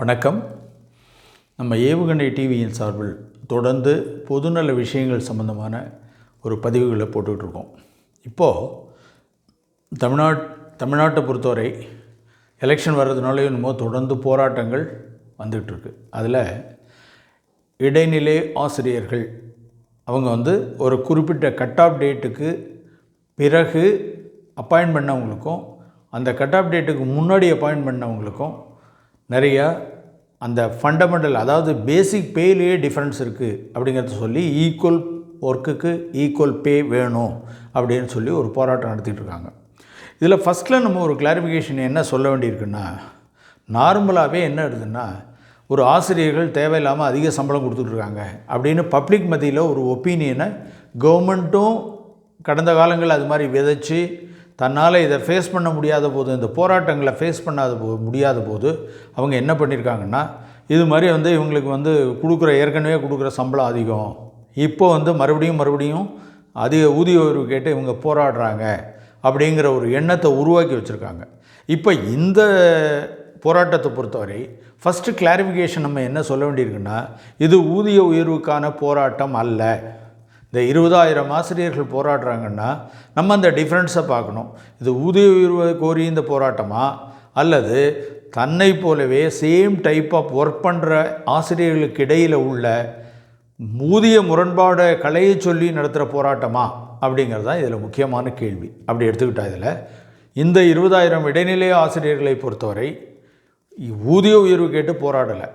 வணக்கம். நம்ம ஏவுகணை டிவியின் சார்பில் தொடர்ந்து பொதுநல விஷயங்கள் சம்பந்தமான ஒரு பதிவுகளை போட்டுக்கிட்டு இருக்கோம் இப்போது தமிழ்நாட் தமிழ்நாட்டை பொறுத்தவரை எலெக்ஷன் வர்றதுனால என்னமோ தொடர்ந்து போராட்டங்கள் வந்துக்கிட்டு அதில் இடைநிலை ஆசிரியர்கள் அவங்க வந்து ஒரு குறிப்பிட்ட கட் ஆஃப் டேட்டுக்கு பிறகு அப்பாயின்ட் பண்ணவங்களுக்கும் அந்த கட் ஆஃப் டேட்டுக்கு முன்னாடி அப்பாயின்ட் பண்ணவங்களுக்கும் நிறையா அந்த ஃபண்டமெண்டல் அதாவது பேசிக் பேலேயே டிஃப்ரென்ஸ் இருக்குது அப்படிங்கிறத சொல்லி ஈக்குவல் ஒர்க்குக்கு ஈக்குவல் பே வேணும் அப்படின்னு சொல்லி ஒரு போராட்டம் நடத்திட்டு இருக்காங்க. இதில் ஃபஸ்ட்டில் நம்ம ஒரு கிளாரிஃபிகேஷன் என்ன சொல்ல வேண்டியிருக்குன்னா நார்மலாகவே என்ன இருக்குதுன்னா ஒரு ஆசிரியர்கள் தேவையில்லாமல் அதிக சம்பளம் கொடுத்துட்ருக்காங்க அப்படின்னு பப்ளிக் மத்தியில் ஒரு ஒப்பீனியனை கவர்மெண்ட்டும் கடந்த காலங்களில் அது மாதிரி விதைச்சி தன்னால் இதை ஃபேஸ் பண்ண முடியாத போது இந்த போராட்டங்களை ஃபேஸ் பண்ணாத போ முடியாத போது அவங்க என்ன பண்ணியிருக்காங்கன்னா இது மாதிரி வந்து இவங்களுக்கு வந்து கொடுக்குற ஏற்கனவே கொடுக்குற சம்பளம் அதிகம். இப்போ வந்து மறுபடியும் மறுபடியும் அதிக ஊதிய உயர்வு கேட்டு இவங்க போராடுறாங்க அப்படிங்கிற ஒரு எண்ணத்தை உருவாக்கி வச்சுருக்காங்க. இப்போ இந்த போராட்டத்தை பொறுத்தவரை ஃபஸ்ட்டு கிளாரிஃபிகேஷன் நம்ம என்ன சொல்ல வேண்டியிருக்குன்னா இது ஊதிய உயர்வுக்கான போராட்டம் அல்ல. இந்த இருபதாயிரம் ஆசிரியர்கள் போராடுறாங்கன்னா நம்ம அந்த டிஃப்ரென்ஸை பார்க்கணும். இது ஊதிய உயர்வை கோரி இந்த போராட்டமா? அல்லது தன்னை போலவே சேம் டைப் ஆஃப் ஒர்க் பண்ணுற ஆசிரியர்களுக்கு இடையில் உள்ள ஊதிய முரண்பாடை கலையை சொல்லி நடத்துகிற போராட்டமா? அப்படிங்கிறது தான் இதில் முக்கியமான கேள்வி. அப்படி எடுத்துக்கிட்டா இதில் இந்த இருபதாயிரம் இடைநிலை ஆசிரியர்களை பொறுத்தவரை ஊதிய உயர்வு கேட்டு போராடலை.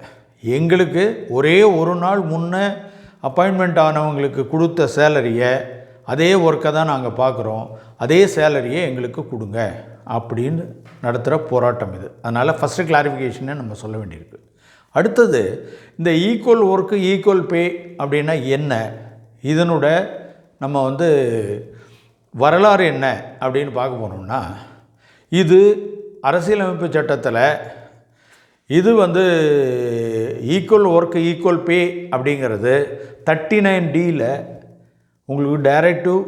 எங்களுக்கு ஒரே ஒரு நாள் முன்னே அப்பாயின்மெண்ட் ஆனவங்களுக்கு கொடுத்த சேலரியை அதே ஒர்க்கை தான் நாங்கள் பார்க்குறோம். அதே சேலரியை எங்களுக்கு கொடுங்க அப்படின்னு நடத்துகிற போராட்டம் இது. அதனால் ஃபஸ்ட்டு கிளாரிஃபிகேஷனை நம்ம சொல்ல வேண்டியிருக்கு. அடுத்தது இந்த ஈக்குவல் ஒர்க்கு ஈக்குவல் பே அப்படின்னா என்ன? இதனோட நம்ம வந்து வரலாறு என்ன அப்படின்னு பார்க்க போனோம்னா இது அரசியலமைப்பு சட்டத்தில் இது வந்து ஈக்குவல் ஒர்க் ஈக்குவல் பே அப்படிங்கிறது தேர்ட்டி நைன் டியில் உங்களுக்கு டைரக்டிவ்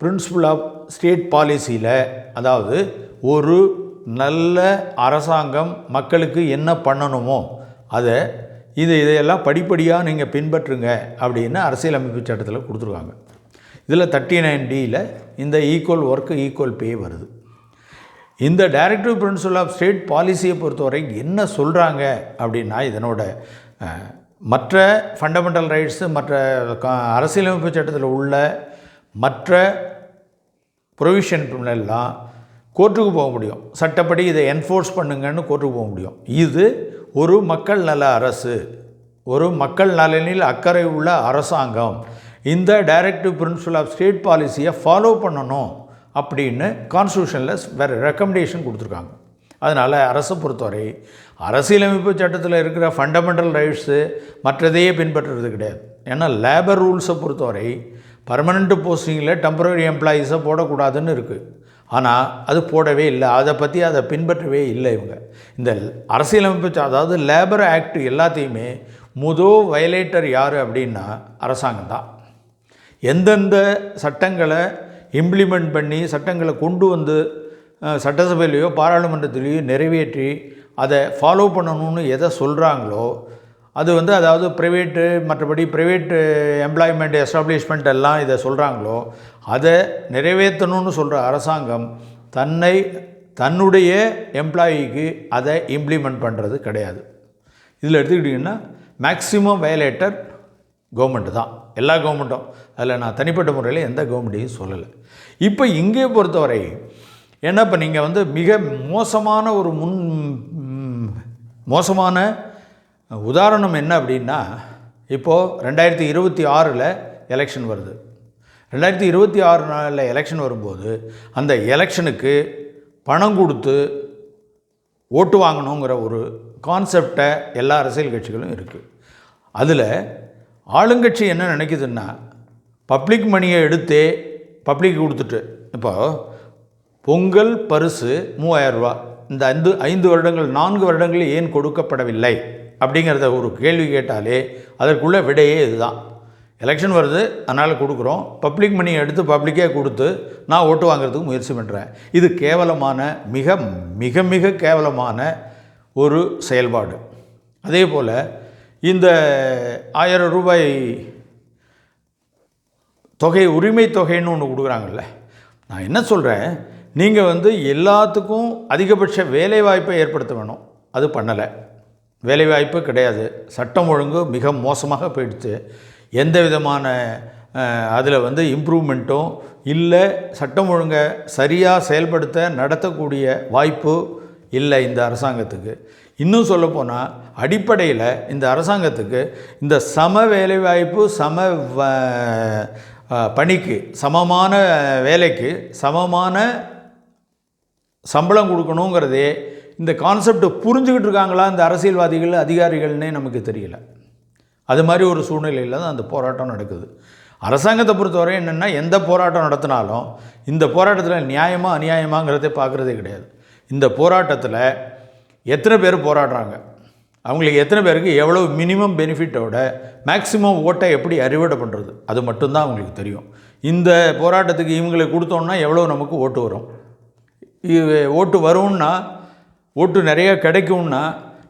பிரின்சிபல் ஆஃப் ஸ்டேட் பாலிசியில் அதாவது ஒரு நல்ல அரசாங்கம் மக்களுக்கு என்ன பண்ணணுமோ அதை இது இதையெல்லாம் படிப்படியாக நீங்கள் பின்பற்றுங்க அப்படின்னு அரசியலமைப்பு சட்டத்தில் கொடுத்துருக்காங்க. இதில் தேர்ட்டி நைன் டியில் இந்த ஈக்குவல் ஒர்க் ஈக்குவல் பே வருது. இந்த டைரக்டிவ் பிரின்சிபல் ஆஃப் ஸ்டேட் பாலிசியை பொறுத்தவரை என்ன சொல்கிறாங்க அப்படின்னா இதனோட மற்ற ஃபண்டமெண்டல் ரைட்ஸு மற்ற அரசியலமைப்பு சட்டத்தில் உள்ள மற்ற ப்ரொவிஷன் எல்லாம் கோர்ட்டுக்கு போக முடியும். சட்டப்படி இதை என்ஃபோர்ஸ் பண்ணுங்கன்னு கோர்ட்டுக்கு போக முடியும். இது ஒரு மக்கள் நல அரசு ஒரு மக்கள் நலனில் அக்கறை உள்ள அரசாங்கம் இந்த டைரக்டிவ் பிரின்சிபல் ஆஃப் ஸ்டேட் பாலிசியை ஃபாலோ பண்ணணும். அப்படின்னு கான்ஸ்டியூஷனில் வேறு ரெக்கமெண்டேஷன் கொடுத்துருக்காங்க. அதனால் அரசை பொறுத்தவரை அரசியலமைப்பு சட்டத்தில் இருக்கிற ஃபண்டமெண்டல் ரைட்ஸு மற்றதையே பின்பற்றுறது கிடையாது. ஏன்னா லேபர் ரூல்ஸை பொறுத்தவரை பர்மனெண்ட் போஸ்டிங்கில் டெம்பரரி எம்ப்ளாயீஸை போடக்கூடாதுன்னு இருக்குது ஆனால் அது போடவே இல்லை. அதை பற்றி அதை பின்பற்றவே இல்லை இவங்க. இந்த அரசியலமைப்பு அதாவது லேபர் ஆக்ட் எல்லாத்தையுமே முதல் வயலேட்டர் யார் அப்படின்னா அரசாங்கம் தான். எந்தெந்த சட்டங்களை இம்ப்ளிமெண்ட் பண்ணி சட்டங்களை கொண்டு வந்து சட்டசபையிலையோ பாராளுமன்றத்திலேயோ நிறைவேற்றி அதை ஃபாலோ பண்ணணும்னு எதை சொல்கிறாங்களோ அது வந்து அதாவது ப்ரைவேட்டு மற்றபடி ப்ரைவேட்டு எம்ப்ளாய்மெண்ட் எஸ்டாப்ளிஷ்மெண்ட் எல்லாம் இதை சொல்கிறாங்களோ அதை நிறைவேற்றணும்னு சொல்கிற அரசாங்கம் தன்னை தன்னுடைய எம்ப்ளாயிக்கு அதை இம்ப்ளிமெண்ட் பண்ணுறது கிடையாது. இதில் எடுத்துக்கிட்டிங்கன்னா மேக்ஸிமம் வயலேட்டர் கவர்மெண்ட்டு தான். எல்லா கவர்மெண்ட்டும் அதில் நான் தனிப்பட்ட முறையில் எந்த கவர்மெண்ட்டையும் சொல்லலை. இப்போ இங்கே பொறுத்தவரை ஏன்னா இப்போ நீங்கள் வந்து மிக மோசமான ஒரு முன் மோசமான உதாரணம் என்ன அப்படின்னா இப்போது ரெண்டாயிரத்தி இருபத்தி ஆறில் எலெக்ஷன் வருது. ரெண்டாயிரத்தி இருபத்தி ஆறு நாளில் எலெக்ஷன் வரும்போது அந்த எலெக்ஷனுக்கு பணம் கொடுத்து ஓட்டு வாங்கணுங்கிற ஒரு கான்செப்டை எல்லா அரசியல் கட்சிகளும் இருக்குது அதில் ஆளுங்கட்சி என்ன நினைக்குதுன்னா பப்ளிக் மணியை எடுத்தே பப்ளிக் கொடுத்துட்டு இப்போ பொங்கல் பரிசு மூவாயிரரூபா இந்த ஐந்து ஐந்து வருடங்கள் நான்கு வருடங்கள் ஏன் கொடுக்கப்படவில்லை? அப்படிங்கிறத ஒரு கேள்வி கேட்டாலே அதற்குள்ள விடையே இதுதான். எலெக்ஷன் வருது அதனால் கொடுக்குறோம். பப்ளிக் மணியை எடுத்து பப்ளிக்கே கொடுத்து நான் ஓட்டு வாங்குறதுக்கு முயற்சி பண்ணுறேன் இது கேவலமான மிக மிக மிக கேவலமான ஒரு செயல்பாடு. அதே போல் இந்த ஆயிரம் ரூபாய் தொகை உரிமை தொகைன்னு ஒன்று கொடுக்குறாங்கல்ல. நான் என்ன சொல்கிறேன் நீங்கள் வந்து எல்லாத்துக்கும் அதிகபட்ச வேலைவாய்ப்பை ஏற்படுத்த வேணும். அது பண்ணலை. வேலைவாய்ப்பு கிடையாது. சட்டம் ஒழுங்கு மிக மோசமாக போயிடுச்சு. எந்த விதமான அதில் வந்து இம்ப்ரூவ்மெண்ட்டும் இல்லை சட்டம் ஒழுங்கை சரியாக செயல்படுத்த நடத்தக்கூடிய வாய்ப்பு இல்லை இந்த அரசாங்கத்துக்கு. இன்னும் சொல்லப்போனால் அடிப்படையில் இந்த அரசாங்கத்துக்கு இந்த சம வேலைவாய்ப்பு சம வ- பணிக்கு சமமான வேலைக்கு சமமான சம்பளம் கொடுக்கணுங்கிறதே இந்த கான்செப்டை புரிஞ்சுக்கிட்டு இருக்காங்களா இந்த அரசியல்வாதிகள் அதிகாரிகள்னே நமக்கு தெரியல. அது மாதிரி ஒரு சூழ்நிலையில் தான் அந்த போராட்டம் நடக்குது. அரசாங்கத்தை பொறுத்தவரை என்னென்னா எந்த போராட்டம் நடத்தினாலும் இந்த போராட்டத்தில் நியாயமாக அநியாயமாங்கிறதை பார்க்குறதே கிடையாது. இந்த போராட்டத்தில் எத்தனை பேர் போராடுறாங்க? அவங்களுக்கு எத்தனை பேருக்கு எவ்வளோ மினிமம் பெனிஃபிட்டோட மேக்ஸிமம் ஓட்டை எப்படி அறுவடை பண்ணுறது அது மட்டும்தான் அவங்களுக்கு தெரியும். இந்த போராட்டத்துக்கு இவங்களுக்கு கொடுத்தோம்னா எவ்வளோ நமக்கு ஓட்டு வரும்? இது ஓட்டு வரும்னா ஓட்டு நிறையா கிடைக்கும்னா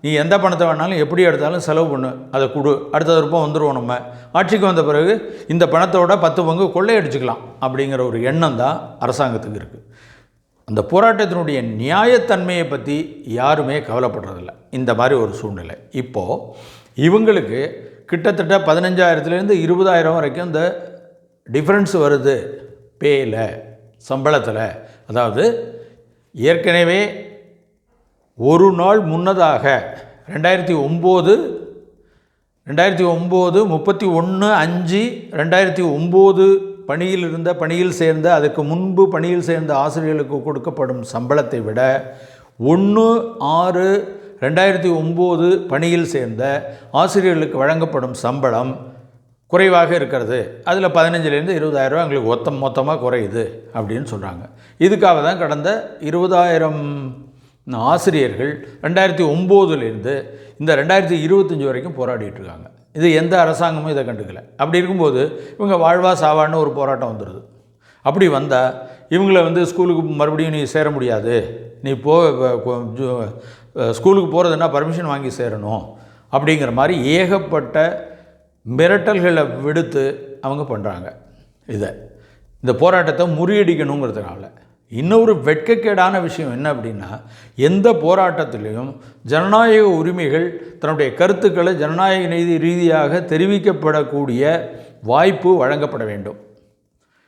நீ எந்த பணத்தை வேணாலும் எப்படி எடுத்தாலும் செலவு பண்ணு அதை கொடு அடுத்த விருப்பம் வந்துடுவோம் நம்ம. ஆட்சிக்கு வந்த பிறகு இந்த பணத்தோட பத்து பங்கு கொள்ளையடிச்சுக்கலாம் அப்படிங்கிற ஒரு எண்ணம் தான் அரசாங்கத்துக்கு இருக்குது அந்த போராட்டத்தினுடைய நியாயத்தன்மையை பற்றி யாருமே கவலைப்படுறதில்ல. இந்த மாதிரி ஒரு சூழ்நிலை. இப்போது இவங்களுக்கு கிட்டத்தட்ட பதினஞ்சாயிரத்துலேருந்து இருபதாயிரம் வரைக்கும் இந்த டிஃப்ரென்ஸ் வருது. பேயில் சம்பளத்தில். அதாவது ஏற்கனவே ஒரு நாள் முன்னதாக ரெண்டாயிரத்தி ஒம்பது ரெண்டாயிரத்தி ஒம்பது முப்பத்தி ஒன்று அஞ்சு ரெண்டாயிரத்தி ஒம்பது பணியில் இருந்த பணியில் சேர்ந்த அதுக்கு முன்பு பணியில் சேர்ந்த ஆசிரியர்களுக்கு கொடுக்கப்படும் சம்பளத்தை விட ஒன்று ஆறு ரெண்டாயிரத்தி ஒம்பது பணியில் சேர்ந்த ஆசிரியர்களுக்கு வழங்கப்படும் சம்பளம் குறைவாக இருக்கிறது. அதில் பதினஞ்சுலேருந்து இருபதாயிரம் எங்களுக்கு மொத்தம் மொத்தமாக குறையுது அப்படின்னு சொல்கிறாங்க இதுக்காக தான் கடந்த இருபதாயிரம் ஆசிரியர்கள் ரெண்டாயிரத்தி ஒம்போதுலேருந்து இந்த ரெண்டாயிரத்தி இருபத்தஞ்சி வரைக்கும் போராடிட்டு இருக்காங்க. இது எந்த அரசாங்கமும் இதை கண்டுக்கல. அப்படி இருக்கும்போது இவங்க வாழ்வா சாவான்னு ஒரு போராட்டம் வந்துடுது அப்படி வந்தால் இவங்கள வந்து ஸ்கூலுக்கு மறுபடியும் நீ சேர முடியாது. நீ போ வ- ஸ்கூலுக்கு போகிறதுனா பர்மிஷன் வாங்கி சேரணும். அப்படிங்கிற மாதிரி ஏகப்பட்ட மிரட்டல்களை விடுத்து அவங்க பண்ணுறாங்க இதை. இந்த போராட்டத்தை முறியடிக்கணுங்கிறதுனால. இன்னொரு வெட்கக்கேடான விஷயம் என்ன அப்படின்னா எந்த போராட்டத்திலையும் ஜனநாயக உரிமைகள் தன்னுடைய கருத்துக்களை ஜனநாயக நீதி ரீதியாக தெரிவிக்கப்படக்கூடிய வாய்ப்பு வழங்கப்பட வேண்டும்.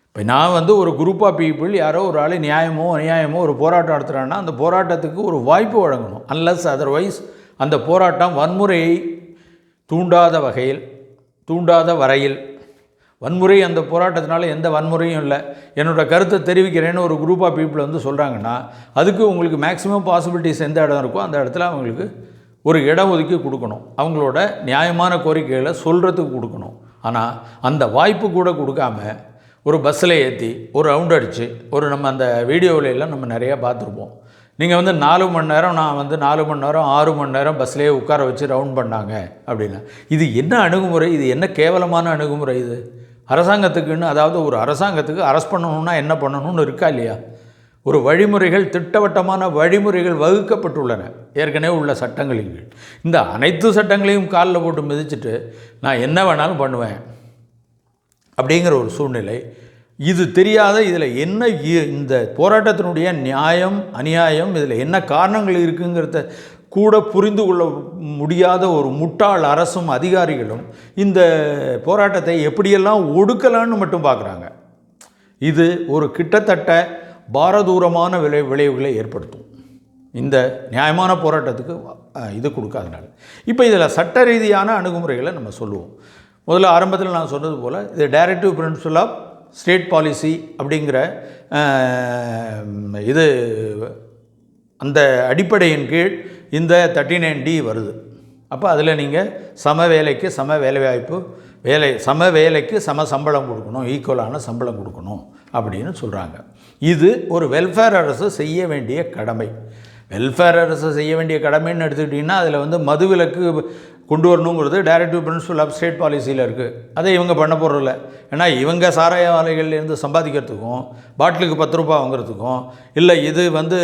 இப்போ நான் வந்து ஒரு குரூப் ஆஃப் பீப்புள் யாரோ ஒரு ஆள் நியாயமோ அநியாயமோ ஒரு போராட்டம் நடத்துகிறான்னா அந்த போராட்டத்துக்கு ஒரு வாய்ப்பு வழங்கணும். அன்லஸ் அதர்வைஸ் அந்த போராட்டம் வன்முறையை தூண்டாத வகையில் தூண்டாத வரையில் வன்முறை அந்த போராட்டத்தினால எந்த வன்முறையும் இல்லை. என்னோட கருத்தை தெரிவிக்கிறேன்னு ஒரு குரூப் ஆஃப் பீப்புள் வந்து சொல்கிறாங்கன்னா அதுக்கு உங்களுக்கு மேக்ஸிமம் பாசிபிலிட்டிஸ் எந்த இடம் இருக்கோ அந்த இடத்துல அவங்களுக்கு ஒரு இடம் ஒதுக்கி கொடுக்கணும். அவங்களோட நியாயமான கோரிக்கைகளை சொல்கிறதுக்கு கொடுக்கணும். ஆனால் அந்த வாய்ப்பு கூட கொடுக்காம ஒரு பஸ்ஸில் ஏற்றி ஒரு ரவுண்ட் அடித்து ஒரு நம்ம அந்த வீடியோவில எல்லாம் நம்ம நிறையா பார்த்துருப்போம். நீங்கள் வந்து நாலு மணி நேரம் நான் வந்து நாலு மணி நேரம் ஆறு மணி நேரம் பஸ்லேயே உட்கார வச்சு ரவுண்ட் பண்ணாங்க அப்படின்னா இது என்ன அணுகுமுறை? இது என்ன கேவலமான அணுகுமுறை இது? அரசாங்கத்துக்குன்னு அதாவது ஒரு அரசாங்கத்துக்கு அரஸ்ட் பண்ணணும்னா என்ன பண்ணணும்னு இருக்கா இல்லையா? ஒரு வழிமுறைகள் திட்டவட்டமான வழிமுறைகள் வகுக்கப்பட்டுள்ளன. ஏற்கனவே உள்ள சட்டங்களின் கீழ் இந்த அனைத்து சட்டங்களையும் காலில் போட்டு மிதிச்சிட்டு நான் என்ன வேணாலும் பண்ணுவேன் அப்படிங்கிற ஒரு சூழ்நிலை இது தெரியாத இதில் என்ன இ- இந்த போராட்டத்தினுடைய நியாயம் அநியாயம் இதில் என்ன காரணங்கள் இருக்குங்கிறத கூட புரிந்து கொள்ள முடியாத ஒரு முட்டாள் அரசும் அதிகாரிகளும் இந்த போராட்டத்தை எப்படியெல்லாம் ஒடுக்கலான்னு மட்டும் பார்க்குறாங்க. இது ஒரு கிட்டத்தட்ட பாரதூரமான விளை விளைவுகளை ஏற்படுத்தும். இந்த நியாயமான போராட்டத்துக்கு இது கொடுக்காதனால. இப்போ இதில் சட்ட ரீதியான அணுகுமுறைகளை நம்ம சொல்லுவோம். முதல்ல ஆரம்பத்தில் நான் சொன்னது போல் இது directive principle of state policy அப்படிங்கிற இது அந்த அடிப்படையின் கீழ் இந்த தேர்ட்டி நைன் டி வருது. அப்போ அதில் நீங்கள் சம வேலைக்கு சம வேலைவாய்ப்பு வேலை சம வேலைக்கு சம சம்பளம் கொடுக்கணும் ஈக்குவலான சம்பளம் கொடுக்கணும் அப்படின்னு சொல்கிறாங்க இது ஒரு வெல்ஃபேர் அரசு செய்ய வேண்டிய கடமை. வெல்ஃபேர் அரசு செய்ய வேண்டிய கடமைன்னு எடுத்துக்கிட்டிங்கன்னா அதில் வந்து மதுவிலக்கு கொண்டு வரணுங்கிறது டைரக்டிவ் பிரின்சிபல் ஆஃப் ஸ்டேட் பாலிசியில் இருக்குது அதை இவங்க பண்ண போகிறதில்ல ஏன்னா இவங்க சாராய ஆலைகள்லேருந்து சம்பாதிக்கிறதுக்கும் பாட்டிலுக்கு பத்து ரூபா வாங்குறதுக்கும் இல்லை இது வந்து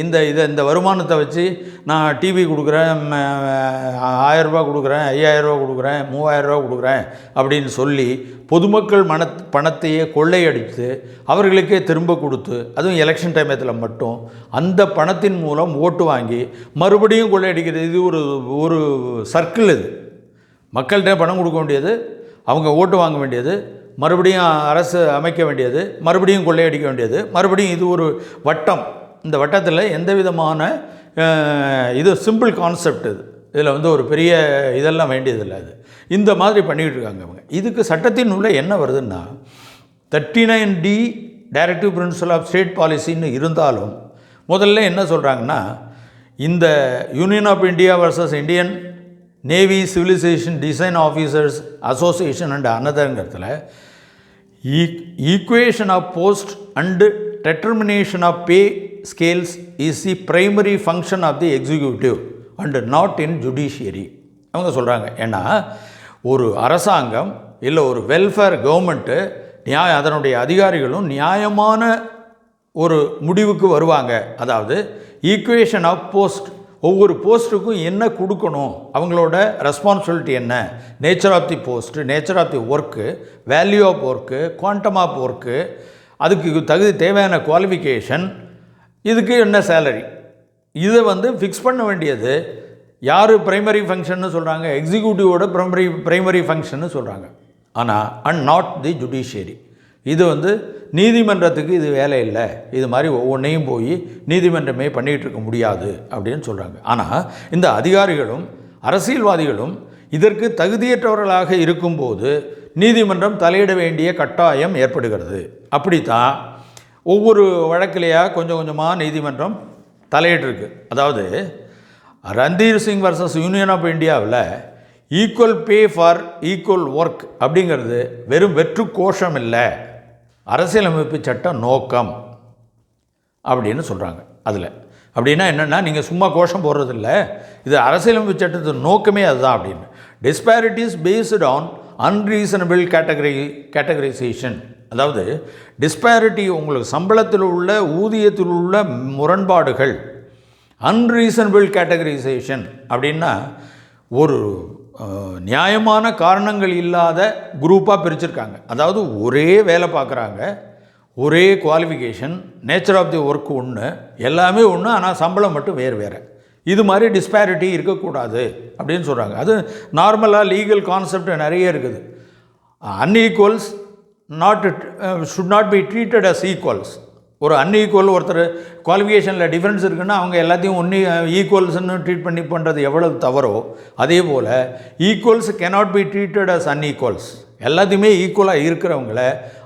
இந்த இதை இந்த வருமானத்தை வச்சு நான் டிவி கொடுக்குறேன் ம, ஆயிரரூபா கொடுக்குறேன் ஐயாயிரரூபா கொடுக்குறேன் மூவாயிரரூபா கொடுக்குறேன் அப்படின்னு சொல்லி பொதுமக்கள் மன பணத்தையே கொள்ளையடித்து அவர்களுக்கே திரும்ப கொடுத்து அதுவும் எலெக்ஷன் டைமத்தில் மட்டும் அந்த பணத்தின் மூலம் ஓட்டு வாங்கி மறுபடியும் கொள்ளையடிக்கிறது. இது ஒரு ஒரு சர்க்கிள் இது. மக்கள்கிட்ட பணம் கொடுக்க வேண்டியது அவங்க ஓட்டு வாங்க வேண்டியது மறுபடியும் அரசு அமைக்க வேண்டியது மறுபடியும் கொள்ளையடிக்க வேண்டியது மறுபடியும் இது ஒரு வட்டம். இந்த வட்டத்தில் எந்த விதமான இது சிம்பிள் கான்செப்ட் இது. இதில் வந்து ஒரு பெரிய இதெல்லாம் வேண்டியதில்லை அது. இந்த மாதிரி பண்ணிகிட்டு இருக்காங்க அவங்க இதுக்கு சட்டத்தின் உள்ள என்ன வருதுன்னா thirty nine D directive principle of state பாலிசின்னு இருந்தாலும் முதல்ல என்ன சொல்கிறாங்கன்னா இந்த union of India versus Indian navy civilisation design officers association and அனதருங்கிறதுல equation of post and determination of pay scales is the primary function of the executive and not in judiciary அவங்க சொல்கிறாங்க ஏன்னா ஒரு அரசாங்கம் இல்லை ஒரு வெல்ஃபேர் கவர்மெண்ட்டு நியாய அதனுடைய அதிகாரிகளும் நியாயமான ஒரு முடிவுக்கு வருவாங்க. அதாவது ஈக்குவேஷன் ஆஃப் போஸ்ட் ஒவ்வொரு போஸ்ட்டுக்கும் என்ன கொடுக்கணும்? அவங்களோட ரெஸ்பான்சிபிலிட்டி என்ன? Nature of the post nature of the work value of work quantum of work அதுக்கு தகுதி தேவையான குவாலிஃபிகேஷன் இதுக்கு என்ன சேலரி இதை வந்து ஃபிக்ஸ் பண்ண வேண்டியது யார் பிரைமரி ஃபங்க்ஷன்னு சொல்கிறாங்க எக்ஸிக்யூட்டிவோட பிரைமரி பிரைமரி ஃபங்க்ஷன்னு சொல்கிறாங்க ஆனால் அண்ட் நாட் தி ஜுடிஷியரி இது வந்து நீதிமன்றத்துக்கு இது வேலை இல்லை. இது மாதிரி ஒவ்வொன்றையும் போய் நீதிமன்றமே பண்ணிகிட்டு இருக்க முடியாது அப்படின்னு சொல்கிறாங்க ஆனால் இந்த அதிகாரிகளும் அரசியல்வாதிகளும் இதற்கு தகுதியற்றவர்களாக இருக்கும்போது நீதிமன்றம் தலையிட வேண்டிய கட்டாயம் ஏற்படுகிறது. அப்படித்தான் ஒவ்வொரு வழக்கிலேயா கொஞ்சம் கொஞ்சமாக நீதிமன்றம் தலையிட்டிருக்கு. அதாவது Randhir Singh versus union of இந்தியாவில் equal pay for equal work அப்படிங்கிறது வெறும் வெற்று கோஷம் இல்லை. அரசியலமைப்பு சட்டம் நோக்கம் அப்படின்னு சொல்கிறாங்க அதில். அப்படின்னா என்னென்னா நீங்கள் சும்மா கோஷம் போடுறதில்ல. இது அரசியலமைப்பு சட்டத்தின் நோக்கமே அதுதான் அப்படின்னு. Disparities based on unreasonable category categorisation அதாவது டிஸ்பேரிட்டி உங்களுக்கு சம்பளத்தில் உள்ள ஊதியத்தில் உள்ள முரண்பாடுகள் அன்ரீசனபிள் கேட்டகரைசேஷன் அப்படின்னா ஒரு நியாயமான காரணங்கள் இல்லாத குரூப்பாக பிரிச்சிருக்காங்க. அதாவது ஒரே வேலை பார்க்குறாங்க ஒரே qualification nature of the work ஒன்று எல்லாமே ஒன்று ஆனால் சம்பளம் மட்டும் வேறு வேறு. இது மாதிரி டிஸ்பேரிட்டி இருக்கக்கூடாது அப்படின்னு சொல்கிறாங்க அது நார்மலாக லீகல் கான்செப்ட் நிறைய இருக்குது. Unequals not should not be treated as equals ஒரு அன்ஈக்குவல் ஒருத்தர் குவாலிஃபிகேஷனில் டிஃப்ரென்ஸ் இருக்குன்னா அவங்க எல்லாத்தையும் ஒன்று ஈக்குவல்ஸ்னு ட்ரீட் பண்ணி பண்ணுறது எவ்வளவு தவறோ அதே போல் equals cannot be treated as unequals எல்லாத்தையுமே ஈக்குவலாக இருக்கிறவங்கள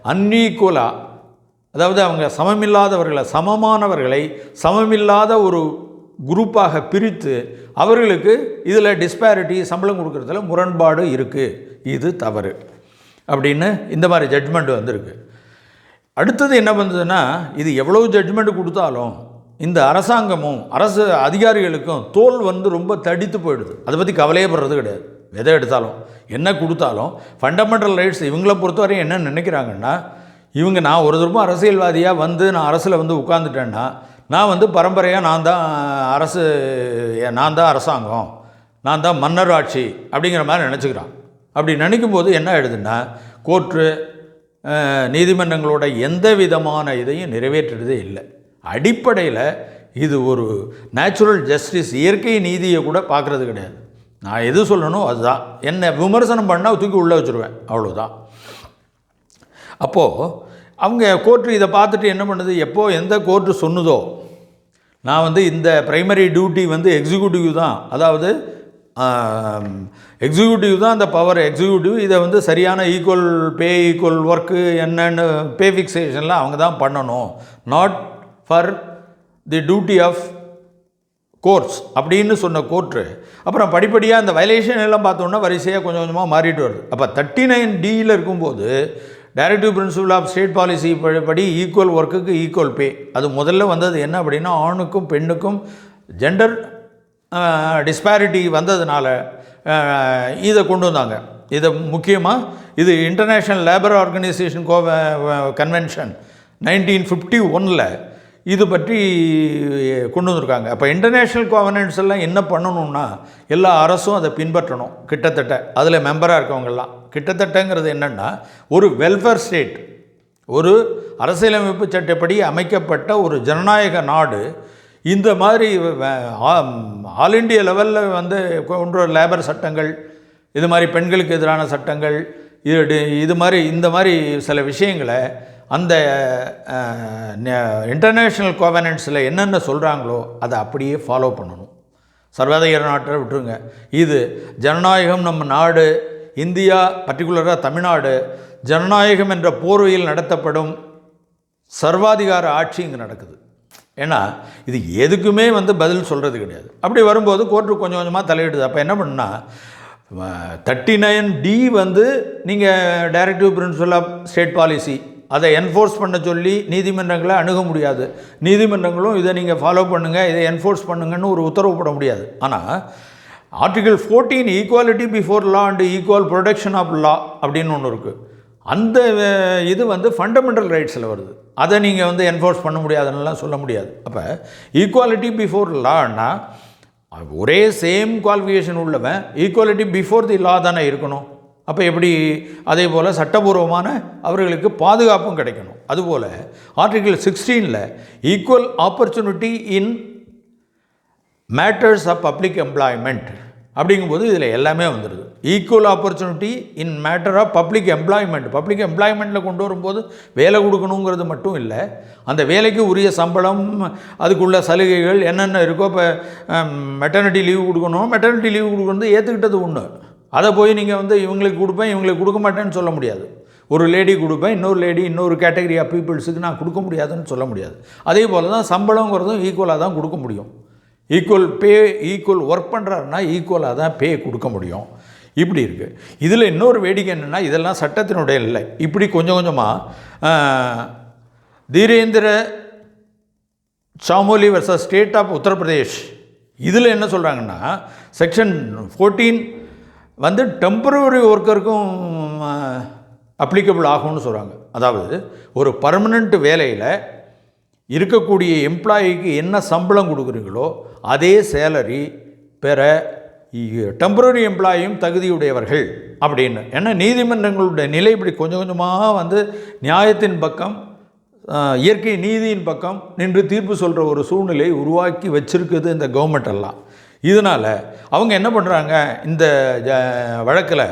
அன்ஈக்குவலாக அதாவது அவங்க சமமில்லாதவர்களை சமமானவர்களை சமமில்லாத ஒரு குரூப்பாக பிரித்து அவர்களுக்கு இதில் டிஸ்பேரிட்டி சம்பளம் கொடுக்குறதுல முரண்பாடு இருக்குது இது தவறு. அப்படின்னு இந்த மாதிரி ஜட்ஜ்மெண்ட் வந்திருக்கு. அடுத்தது என்ன பண்ணுதுன்னா இது எவ்வளோ ஜட்ஜ்மெண்ட் கொடுத்தாலும் இந்த அரசாங்கமும் அரசு அதிகாரிகளுக்கும் தோல் வந்து ரொம்ப தடித்து போயிடுது. அதை பற்றி கவலையே படுறது கிடையாது. எதை எடுத்தாலும் என்ன கொடுத்தாலும் ஃபண்டமெண்டல் ரைட்ஸ் இவங்கள பொறுத்தவரை என்ன நினைக்கிறாங்கன்னா இவங்க நான் ஒரு தூரமாக அரசியல்வாதியாக வந்து நான் அரசில் வந்து உட்காந்துட்டேன்னா நான் வந்து பரம்பரையாக நான் தான் அரசு நான் தான் அரசாங்கம் நான் தான் மன்னர் ஆட்சி அப்படிங்கிற மாதிரி நினச்சிக்கிறான். அப்படி நினைக்கும் போது என்ன ஆயிடுதுன்னா கோர்ட்டு நீதிமன்றங்களோட எந்த விதமான இதையும் நிறைவேற்றுறதே இல்லை. அடிப்படையில் இது ஒரு நேச்சுரல் ஜஸ்டிஸ் இயற்கை நீதியை கூட பார்க்குறது கிடையாது. நான் எது சொல்லணும் அதுதான். என்னை விமர்சனம் பண்ணால் தூக்கி உள்ளே வச்சுருவேன். அவ்வளோதான் அப்போது அவங்க கோர்ட்டு இதை பார்த்துட்டு என்ன பண்ணுது? எப்போது எந்த கோர்ட்டு சொன்னதோ நான் வந்து இந்த ப்ரைமரி டியூட்டி வந்து எக்ஸிக்யூட்டிவ் தான். அதாவது எக்ஸிக்யூட்டிவ் தான் அந்த பவர் எக்ஸிக்யூட்டிவ் இதை வந்து சரியான ஈக்குவல் பே ஈக்குவல் ஒர்க்கு என்னென்னு பே ஃபிக்ஸேஷன்லாம் அவங்க தான் பண்ணணும். Not for the duty of course அப்படின்னு சொன்ன கோர்ட்டு அப்புறம் படிப்படியாக அந்த வயலேஷன் எல்லாம் பார்த்தோன்னா வரிசையாக கொஞ்சம் கொஞ்சமாக மாறிட்டு வருது. அப்போ தேர்ட்டி நைன் டியில் இருக்கும்போது directive principle of state policy படி ஈக்குவல் ஒர்க்குக்கு ஈக்குவல் பே அது முதல்ல வந்தது என்ன அப்படின்னா ஆணுக்கும் பெண்ணுக்கும் ஜெண்டர் டிஸ்பாரிட்டி வந்ததுனால இதை கொண்டு வந்தாங்க. இதை முக்கியமாக இது இன்டர்நேஷ்னல் லேபர் ஆர்கனைசேஷன் கோ கன்வென்ஷன் நைன்டீன் ஃபிஃப்டி ஒனில் இது பற்றி கொண்டு வந்திருக்காங்க. அப்போ இன்டர்நேஷ்னல் கோவனன்ஸ் எல்லாம் என்ன பண்ணணும்னா எல்லா அரசும் அதை பின்பற்றணும். கிட்டத்தட்ட அதில் மெம்பராக இருக்கவங்கெல்லாம். கிட்டத்தட்டங்கிறது என்னென்னா ஒரு வெல்ஃபேர் ஸ்டேட் ஒரு அரசியலமைப்பு சட்டப்படி அமைக்கப்பட்ட ஒரு ஜனநாயக நாடு இந்த மாதிரி ஆல் இண்டியா லெவலில் வந்து ஒன்று லேபர் சட்டங்கள் இது மாதிரி பெண்களுக்கு எதிரான சட்டங்கள் இது இது மாதிரி இந்த மாதிரி சில விஷயங்களை அந்த இன்டர்நேஷ்னல் கோவனன்ஸில் என்னென்ன சொல்கிறாங்களோ அதை அப்படியே ஃபாலோ பண்ணணும். சர்வதேச நாட்டை விட்டுருங்க. இது ஜனநாயகம் நம்ம நாடு இந்தியா பர்டிகுலராக தமிழ்நாடு ஜனநாயகம் என்ற போர்வையில் நடத்தப்படும் சர்வாதிகார ஆட்சி இங்கே நடக்குது. ஏன்னா இது எதுக்குமே வந்து பதில் சொல்கிறது கிடையாது. அப்படி வரும்போது கோர்ட்டு கொஞ்சம் கொஞ்சமாக தலையிடுது. அப்போ என்ன பண்ணுன்னா தேர்ட்டி நைன் டி வந்து நீங்கள் directive principle of state policy அதை என்ஃபோர்ஸ் பண்ண சொல்லி நீதிமன்றங்களை அணுக முடியாது. நீதிமன்றங்களும் இதை நீங்கள் ஃபாலோ பண்ணுங்கள் இதை என்ஃபோர்ஸ் பண்ணுங்கன்னு ஒரு உத்தரவு போட முடியாது. ஆனால் article fourteen equality before law and equal protection of law அப்படின்னு ஒன்று இருக்குது அந்த இது வந்து ஃபண்டமெண்டல் ரைட்ஸில் வருது. அதை நீங்கள் வந்து என்ஃபோர்ஸ் பண்ண முடியாதுன்னெலாம் சொல்ல முடியாது. அப்போ ஈக்குவாலிட்டி பிஃபோர் லான்னா ஒரே சேம் குவாலிஃபிகேஷன் உள்ளவன் ஈக்குவாலிட்டி பிஃபோர் தி லா தானே இருக்கணும். அப்போ எப்படி அதே போல் சட்டபூர்வமான அவர்களுக்கு பாதுகாப்பும் கிடைக்கணும். அதுபோல் article சிக்ஸ்டீனில் equal opportunity in matters of public employment அப்படிங்கும்போது இதில் எல்லாமே வந்துடுது equal opportunity in matter of public employment public எம்ப்ளாய்மெண்ட்டில் கொண்டு வரும்போது வேலை கொடுக்கணுங்கிறது மட்டும் இல்லை அந்த வேலைக்கு உரிய சம்பளம் அதுக்குள்ள சலுகைகள் என்னென்ன இருக்கோ இப்போ மெட்டர்னிட்டி லீவு கொடுக்கணும். மெட்டர்னிட்டி லீவு கொடுக்கறது ஏற்றுக்கிட்டது ஒன்று அதை போய் நீங்கள் வந்து இவங்களுக்கு கொடுப்பேன் இவங்களுக்கு கொடுக்க மாட்டேன்னு சொல்ல முடியாது. ஒரு லேடி கொடுப்பேன் இன்னொரு லேடி இன்னொரு கேட்டகரி ஆஃப் பீப்புள்ஸுக்கு நான் கொடுக்க முடியாதுன்னு சொல்ல முடியாது. அதே போல் தான் சம்பளங்கிறதும் ஈக்குவலாக தான் கொடுக்க முடியும். ஈக்குவல் பே ஈக்குவல் ஒர்க் பண்ணுறாருன்னா ஈக்குவலாக தான் பே கொடுக்க முடியும். இப்படி இருக்குது இதில் இன்னொரு வேடிக்கை என்னென்னா இதெல்லாம் சட்டத்தினுடைய இல்லை இப்படி கொஞ்சம் கொஞ்சமாக Dhirendra Chamoli versus state of Uttar Pradesh இதில் என்ன சொல்கிறாங்கன்னா செக்ஷன் ஃபோர்டீன் வந்து டெம்பரவரி ஒர்க்கருக்கும் அப்ளிகபிள் ஆகும்னு சொல்கிறாங்க அதாவது ஒரு பர்மனெண்ட் வேலையில் இருக்கக்கூடிய எம்ப்ளாயிக்கு என்ன சம்பளம் கொடுக்குறீங்களோ அதே சேலரி பெற டெம்பரரி எம்ப்ளாயும் தகுதியுடையவர்கள் அப்படின்னு. ஏன்னா நீதிமன்றங்களுடைய நிலை இப்படி கொஞ்சம் கொஞ்சமாக வந்து நியாயத்தின் பக்கம் இயற்கை நீதியின் பக்கம் நின்று தீர்ப்பு சொல்கிற ஒரு சூழ்நிலை உருவாக்கி வச்சிருக்குது இந்த கவர்மெண்ட் எல்லாம். இதனால் அவங்க என்ன பண்ணுறாங்க இந்த வழக்கில்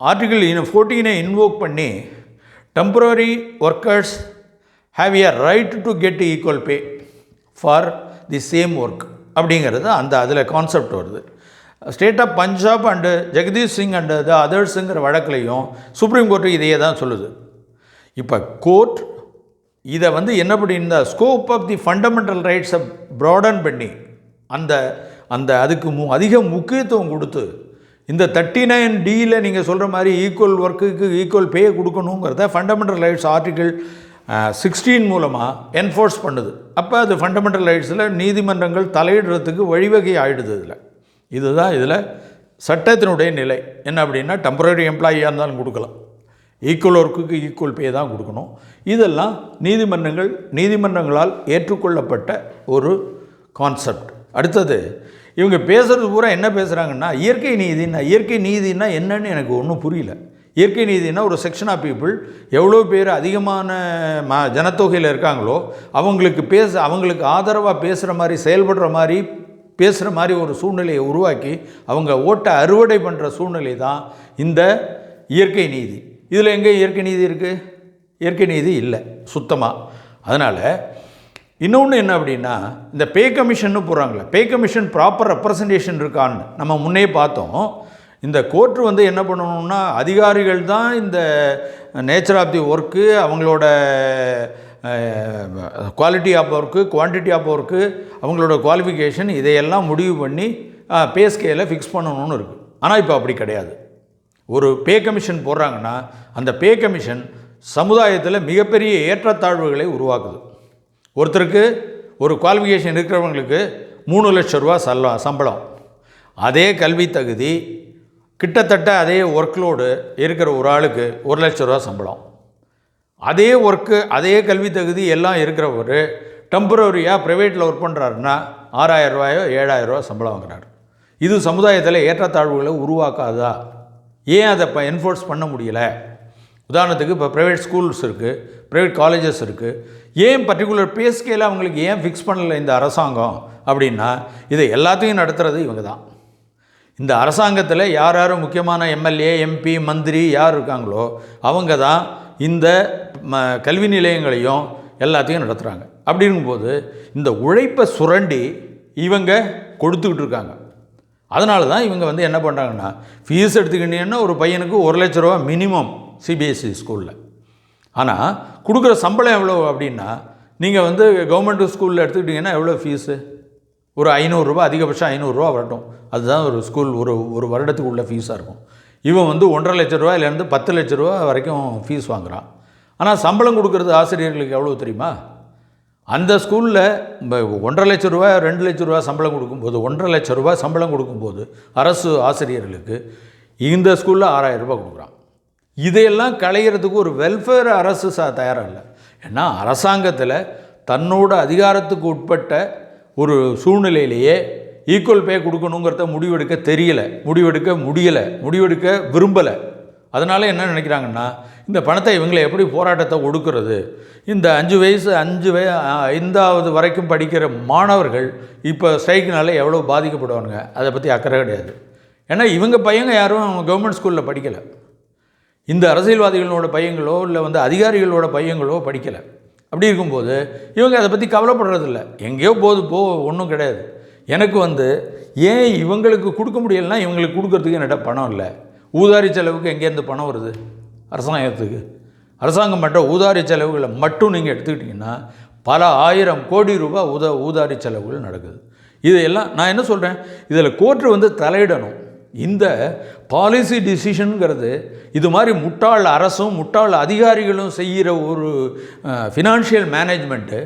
ஆர்டிகிள் இன் ஃபோர்டீனை இன்வோக் பண்ணி temporary workers have a right to get equal pay for the same work அப்படிங்கிறது அந்த அதில் கான்செப்ட் வருது. State of Punjab and Jagdish Singh and the அதர்ஸுங்கிற வழக்கிலையும் சுப்ரீம் கோர்ட்டு இதையே தான் சொல்லுது. இப்போ கோர்ட் இதை வந்து என்ன பண்ணியிருந்தா ஸ்கோப் ஆஃப் தி ஃபண்டமெண்டல் ரைட்ஸை ப்ராடன் பண்ணி அந்த அந்த அதுக்கு மு அதிக முக்கியத்துவம் கொடுத்து இந்த தேர்ட்டி நைன் டியில் நீங்கள் சொல்கிற மாதிரி ஈக்குவல் ஒர்க்குக்கு ஈக்குவல் பே கொடுக்கணுங்கிறத ஃபண்டமெண்டல் ரைட்ஸ் ஆர்டிக்கிள் சிக்ஸ்டீன் மூலமாக என்ஃபோர்ஸ் பண்ணுது. அப்போ அது ஃபண்டமெண்டல் ரைட்ஸில் நீதிமன்றங்கள் தலையிடுறதுக்கு வழிவகை ஆகிடுது இதில். இதுதான் இதில் சட்டத்தினுடைய நிலை. என்ன அப்படின்னா டெம்பரரி எம்ப்ளாயியாக இருந்தாலும் கொடுக்கலாம். ஈக்குவல் ஒர்க்குக்கு ஈக்குவல் பே தான் கொடுக்கணும். இதெல்லாம் நீதிமன்றங்கள் நீதிமன்றங்களால் ஏற்றுக்கொள்ளப்பட்ட ஒரு கான்செப்ட் அடுத்தது இவங்க பேசுகிறது பூரா என்ன பேசுகிறாங்கன்னா இயற்கை நீதினா இயற்கை நீதினா என்னன்னு எனக்கு ஒன்றும் புரியல. இயற்கை நீதினா ஒரு செக்ஷன் ஆஃப் பீப்புள் எவ்வளோ பேர் அதிகமான ம ஜனத்தொகையில் இருக்காங்களோ அவங்களுக்கு பேச அவங்களுக்கு ஆதரவாக பேசுகிற மாதிரி செயல்படுற மாதிரி பேசுகிற மாதிரி ஒரு சூழ்நிலையை உருவாக்கி அவங்க ஓட்டை அறுவடை பண்ணுற சூழ்நிலை தான் இந்த இயற்கை நீதி. இதில் எங்கே இயற்கை நீதி இருக்குது இயற்கை நீதி இல்லை சுத்தமாக அதனால் இன்னொன்று என்ன அப்படின்னா இந்த பே கமிஷன்னு போகிறாங்களே பே கமிஷன் ப்ராப்பர் ரெப்ரசன்டேஷன் இருக்கான்னு நம்ம முன்னே பார்த்தோம். இந்த கோர்ட்டு வந்து என்ன பண்ணணும்னா அதிகாரிகள் தான் இந்த நேச்சர் ஆஃப் தி ஒர்க்கு அவங்களோட quality of work quantity of work அவங்களோட குவாலிஃபிகேஷன் இதையெல்லாம் முடிவு பண்ணி பே ஸ்கேலை ஃபிக்ஸ் பண்ணணும்னு இருக்குது ஆனால் இப்போ அப்படி கிடையாது. ஒரு பே கமிஷன் போடுறாங்கன்னா அந்த பே கமிஷன் சமுதாயத்தில் மிகப்பெரிய ஏற்றத்தாழ்வுகளை உருவாக்குது. ஒருத்தருக்கு ஒரு குவாலிஃபிகேஷன் இருக்கிறவங்களுக்கு மூணு லட்ச ரூபா சல்ல சம்பளம். அதே கல்வி தகுதி கிட்டத்தட்ட அதே ஒர்க்லோடு இருக்கிற ஒரு ஆளுக்கு ஒரு லட்ச ரூபா சம்பளம். அதே ஒர்க்கு அதே கல்வி தகுதி எல்லாம் இருக்கிறவர் டெம்பரரியாக ப்ரைவேட்டில் ஒர்க் பண்ணுறாருன்னா ஆறாயிரம் ரூபாயோ ஏழாயிரம் ரூபா சம்பளம் வாங்குறாரு. இது சமுதாயத்தில் ஏற்றத்தாழ்வுகளை உருவாக்காதா? ஏன் அதை இப்போ என்ஃபோர்ஸ் பண்ண முடியல? உதாரணத்துக்கு இப்போ ப்ரைவேட் ஸ்கூல்ஸ் இருக்குது ப்ரைவேட் காலேஜஸ் இருக்குது ஏன் பர்டிகுலர் பே ஸ்கேல அவங்களுக்கு ஏன் ஃபிக்ஸ் பண்ணலை இந்த அரசாங்கம் அப்படின்னா இதை எல்லாத்தையும் நடத்துகிறது இவங்க தான். இந்த அரசாங்கத்தில் யார் யார் முக்கியமான எம்எல்ஏ எம்பி மந்திரி யார் இருக்காங்களோ அவங்க தான் இந்த ம கல்வி நிலையங்களையும் எல்லாத்தையும் நடத்துகிறாங்க அப்படிங்கும்போது இந்த உழைப்பை சுரண்டி இவங்க கொடுத்துக்கிட்டு இருக்காங்க. அதனால தான் இவங்க வந்து என்ன பண்ணுறாங்கன்னா ஃபீஸ் எடுத்துக்கிட்டீங்கன்னா ஒரு பையனுக்கு ஒரு லட்ச ரூபா மினிமம் சிபிஎஸ்சி ஸ்கூலில் ஆனால் கொடுக்குற சம்பளம் எவ்வளோ அப்படின்னா நீங்கள் வந்து கவர்மெண்ட் ஸ்கூலில் எடுத்துக்கிட்டிங்கன்னா எவ்வளோ ஃபீஸு ஒரு ஐநூறுரூவா அதிகபட்சம் ஐநூறுரூவா வரட்டும். அதுதான் ஒரு ஸ்கூல் ஒரு ஒரு வருடத்துக்கு உள்ள ஃபீஸாக இருக்கும். இவன் வந்து ஒன்றரை லட்ச ரூபாயிலேருந்து பத்து லட்ச ரூபா வரைக்கும் ஃபீஸ் வாங்குகிறான் ஆனால் சம்பளம் கொடுக்குறது ஆசிரியர்களுக்கு எவ்வளோ தெரியுமா? அந்த ஸ்கூலில் ஒன்றரை லட்ச ரூபா ரெண்டு லட்ச ரூபா சம்பளம் கொடுக்கும்போது ஒன்றரை லட்ச ரூபா சம்பளம் கொடுக்கும்போது அரசு ஆசிரியர்களுக்கு இந்த ஸ்கூலில் ஆறாயிரம் ரூபாய் கொடுக்குறான். இதையெல்லாம் களையிறதுக்கு ஒரு வெல்ஃபேர் அரசு சா தயாராக இல்லை. ஏன்னா அரசாங்கத்தில் தன்னோட அதிகாரத்துக்கு உட்பட்ட ஒரு சூழ்நிலையிலேயே ஈக்குவல் பே கொடுக்கணுங்கிறத முடிவெடுக்க தெரியல முடிவெடுக்க முடியலை முடிவெடுக்க விரும்பலை. அதனால் என்ன நினைக்கிறாங்கன்னா இந்த பணத்தை இவங்களை எப்படி போராட்டத்தை ஒடுக்கிறது? இந்த அஞ்சு வயசு அஞ்சு வய ஐந்தாவது வரைக்கும் படிக்கிற மாணவர்கள் இப்போ ஸ்ட்ரைக்கினால எவ்வளோ பாதிக்கப்படுவானுங்க? அதை பற்றி அக்கறை கிடையாது. ஏன்னா இவங்க பையங்க யாரும் கவர்மெண்ட் ஸ்கூலில் படிக்கலை. இந்த அரசியல்வாதிகளோட பையங்களோ இல்லை வந்து அதிகாரிகளோட பையங்களோ படிக்கலை. அப்படி இருக்கும்போது இவங்க அதை பற்றி கவலைப்படுறதில்ல. எங்கேயோ போது போ ஒன்றும் கிடையாது. எனக்கு வந்து ஏன் இவங்களுக்கு கொடுக்க முடியலைன்னா இவங்களுக்கு கொடுக்கறதுக்கு என்கிட்ட பணம் இல்லை? ஊதாரி செலவுக்கு எங்கேருந்து பணம் வருது? அரசாங்கத்துக்கு. அரசாங்கம் மட்டும் ஊதாரி செலவுகளை மட்டும் நீங்கள் எடுத்துக்கிட்டிங்கன்னா பல ஆயிரம் கோடி ரூபாய் உத ஊதாரி செலவுகள் நடக்குது. இதையெல்லாம் நான் என்ன சொல்கிறேன் இதில் கோர்ட்டு வந்து தலையிடணும். இந்த பாலிசி டிசிஷனுங்கிறது இது மாதிரி முட்டாள் அரசும் முட்டாள் அதிகாரிகளும் செய்கிற ஒரு ஃபினான்ஷியல் மேனேஜ்மெண்ட்டு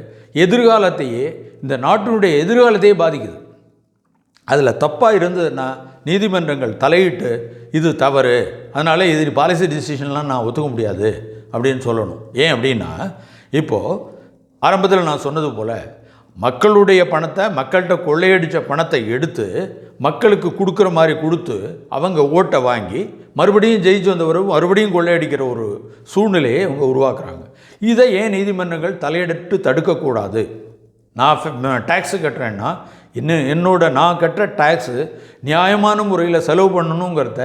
எதிர்காலத்தையே இந்த நாட்டினுடைய எதிர்காலத்தையே பாதிக்குது. அதில் தப்பாக இருந்ததுன்னா நீதிமன்றங்கள் தலையிட்டு இது தவறு அதனால் இது பாலிசி டிசிஷன்லாம் நான் ஒத்துக்க முடியாது அப்படின்னு சொல்லணும். ஏன் அப்படின்னா இப்போது ஆரம்பத்தில் நான் சொன்னது போல் மக்களுடைய பணத்தை மக்கள்கிட்ட கொள்ளையடித்த பணத்தை எடுத்து மக்களுக்கு கொடுக்குற மாதிரி கொடுத்து அவங்க ஓட்டை வாங்கி மறுபடியும் ஜெயிச்சு வந்தவர் மறுபடியும் கொள்ளையடிக்கிற ஒரு சூழ்நிலையை அவங்க உருவாக்குறாங்க. இதை ஏன் நீதிமன்றங்கள் தலையிட்டு தடுக்கக்கூடாது? நான் டேக்ஸு கட்டுறேன்னா இன்னும் என்னோட நான் கட்டுற டேக்ஸு நியாயமான முறையில் செலவு பண்ணணுங்கிறத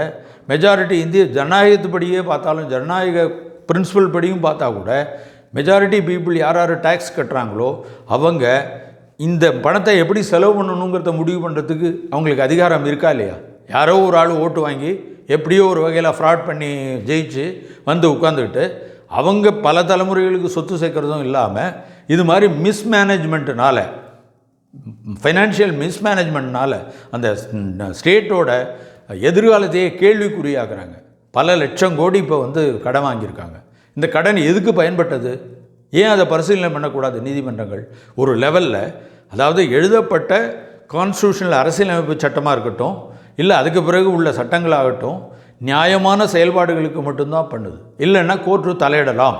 மெஜாரிட்டி இந்திய ஜனநாயகத்துப்படியே பார்த்தாலும் ஜனநாயக பிரின்சிபல் படியும் பார்த்தா கூட மெஜாரிட்டி பீப்புள் யார் யார் டேக்ஸ் கட்டுறாங்களோ அவங்க இந்த பணத்தை எப்படி செலவு பண்ணணுங்கிறத முடிவு பண்ணுறதுக்கு அவங்களுக்கு அதிகாரம் இருக்கா இல்லையா? யாரோ ஒரு ஆள் ஓட்டு வாங்கி எப்படியோ ஒரு வகையில் ஃப்ராட் பண்ணி ஜெயிச்சு வந்து உட்காந்துக்கிட்டு அவங்க பல தலைமுறைகளுக்கு சொத்து சேர்க்குறதும் இல்லாமல் இது மாதிரி மிஸ்மேனேஜ்மெண்ட்டுனால ஃபைனான்ஷியல் மிஸ்மேனேஜ்மெண்ட்னால் அந்த ஸ்டேட்டோட எதிர்காலத்தையே கேள்விக்குறியாக்குறாங்க. பல லட்சம் கோடி இப்போ வந்து கடன் வாங்கியிருக்காங்க. இந்த கடன் எதுக்கு பயன்பட்டது? ஏன் அதை பரிசீலனை பண்ணக்கூடாது? நீதிமன்றங்கள். ஒரு லெவலில் அதாவது எழுதப்பட்ட கான்ஸ்டியூஷனல் அரசியலமைப்பு சட்டமாக இருக்கட்டும் இல்லை அதுக்கு பிறகு உள்ள சட்டங்களாகட்டும் நியாயமான செயல்பாடுகளுக்கு மட்டும்தான் பண்ணுது. இல்லைன்னா கோர்ட்டு தலையிடலாம்.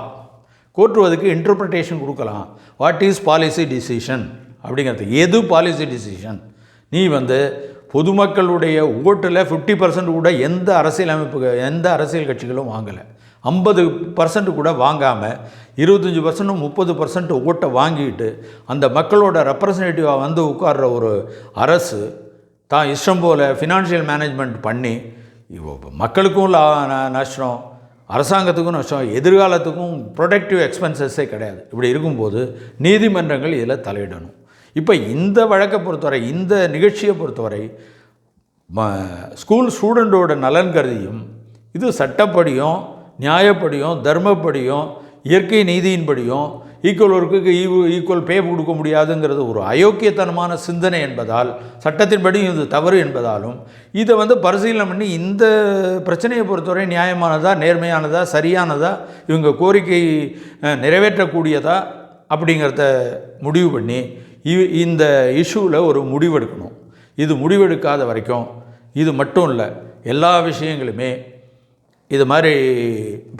கோர்ட்டு அதுக்கு இன்டர்பிரிட்டேஷன் கொடுக்கலாம். வாட் இஸ் பாலிசி டிசிஷன் அப்படிங்கிறது. எது பாலிசி டிசிஷன் நீ வந்து பொதுமக்களுடைய ஓட்டில் ஃபிஃப்டி பர்சன்ட் கூட எந்த அரசியலமைப்பு எந்த அரசியல் கட்சிகளும் வாங்கலை. ஐம்பது பர்சன்ட் கூட வாங்காமல் இருபத்தஞ்சி பர்சன்ட் முப்பது பர்சன்ட் ஓட்டை வாங்கிட்டு அந்த மக்களோட ரெப்ரசன்டேட்டிவாக வந்து உட்கார்ற ஒரு அரசு தான் இஷ்டம் போல் ஃபினான்ஷியல் மேனேஜ்மெண்ட் பண்ணி மக்களுக்கும் லா ந- நஷ்டம் அரசாங்கத்துக்கும் நஷ்டம் எதிர்காலத்துக்கும் ப்ரொடக்டிவ் எக்ஸ்பென்சஸே கிடையாது. இப்படி இருக்கும்போது நீதிமன்றங்கள் இதில் தலையிடணும். இப்போ இந்த வழக்கை பொறுத்தவரை இந்த நிகழ்ச்சியை பொறுத்தவரை ம ஸ்கூல் ஸ்டூடெண்ட்டோட நலன் கருதியும் இது சட்டப்படியும் நியாயப்படியும் தர்மப்படியும் இயற்கை நீதியின்படியும் ஈக்குவல் ஒர்க்குக்கு ஈக்குவல் பே கொடுக்க முடியாதுங்கிறது ஒரு அயோக்கியத்தனமான சிந்தனை என்பதால் சட்டத்தின்படி இது தவறு என்பதாலும் இதை வந்து பரிசீலனை பண்ணி இந்த பிரச்சனையை பொறுத்தவரை நியாயமானதா நேர்மையானதா சரியானதா இவங்க கோரிக்கை நிறைவேற்றக்கூடியதா அப்படிங்கிறத முடிவு பண்ணி இ- இந்த இஷ்யூவில் ஒரு முடிவெடுக்கணும். இது முடிவெடுக்காத வரைக்கும் இது மட்டும் இல்லை எல்லா விஷயங்களுமே இது மாதிரி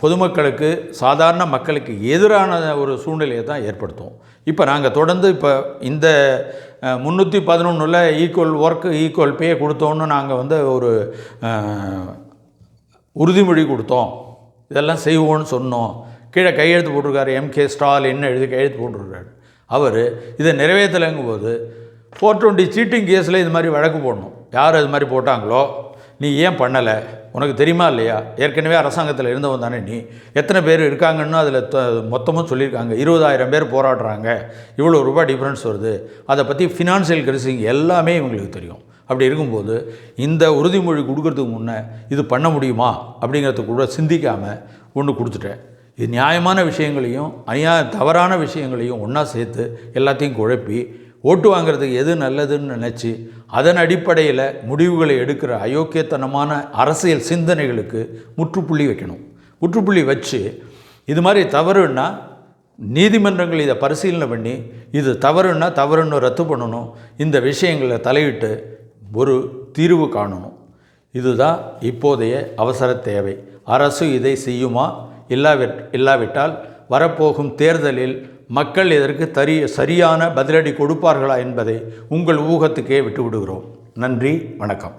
பொதுமக்களுக்கு சாதாரண மக்களுக்கு எதிரான ஒரு சூழ்நிலையை தான் ஏற்படுத்தும். இப்போ நாங்கள் தொடர்ந்து இப்போ இந்த முந்நூற்றி பதினொன்றில் ஈக்குவல் ஒர்க் ஈக்குவல் பே கொடுத்தோன்னு நாங்கள் வந்து ஒரு உறுதிமொழி கொடுத்தோம். இதெல்லாம் செய்வோம்னு சொன்னோம். கீழே கையெழுத்து போட்டிருக்காரு எம்கே ஸ்டாலின் எழுதி கையெழுத்து போட்டிருக்காரு. அவர் இதை நிறைவேற்றலைங்கும் போது ஃபோர் டுவெண்ட்டி சீட்டிங் கேஸில் இது மாதிரி வழக்கு போடணும். யார் இது மாதிரி போட்டாங்களோ நீ ஏன் பண்ணலை? உனக்கு தெரியுமா இல்லையா? ஏற்கனவே அரசாங்கத்தில் இருந்தவன் தானே நீ. எத்தனை பேர் இருக்காங்கன்னு அதில் மொத்தமும் சொல்லியிருக்காங்க. இருபதாயிரம் பேர் போராடுறாங்க. இவ்வளோ ரூபாய் டிஃப்ரென்ஸ் வருது. அதை பற்றி ஃபினான்ஷியல் கிரிசிங் எல்லாமே இவங்களுக்கு தெரியும். அப்படி இருக்கும்போது இந்த உறுதிமொழி கொடுக்கறதுக்கு முன்னே இது பண்ண முடியுமா? அப்படிங்கிறத கூட சிந்திக்காமல் ஒன்று கொடுத்துட்டேன். இது நியாயமான விஷயங்களையும் அநியாய தவறான விஷயங்களையும் ஒன்றா சேர்த்து எல்லாத்தையும் குழப்பி ஓட்டு வாங்குறதுக்கு எது நல்லதுன்னு நினச்சி அதன் அடிப்படையில் முடிவுகளை எடுக்கிற அயோக்கியத்தனமான அரசியல் சிந்தனைகளுக்கு முற்றுப்புள்ளி வைக்கணும். முற்றுப்புள்ளி வச்சு இது மாதிரி தவறுன்னா நீதிமன்றங்கள் இதை பரிசீலனை பண்ணி இது தவறுன்னா தவறுன்னு ரத்து பண்ணணும். இந்த விஷயங்களை தலையிட்டு ஒரு தீர்வு காணணும். இதுதான் இப்போதைய அவசர தேவை. அரசு இதை செய்யுமா? இல்லாவிட் இல்லாவிட்டால் வரப்போகும் தேர்தலில் மக்கள் இதற்கு தரி சரியான பதிலடி கொடுப்பார்களா என்பதை உங்கள் ஊகத்துக்கே விட்டுவிடுகிறோம். நன்றி வணக்கம்.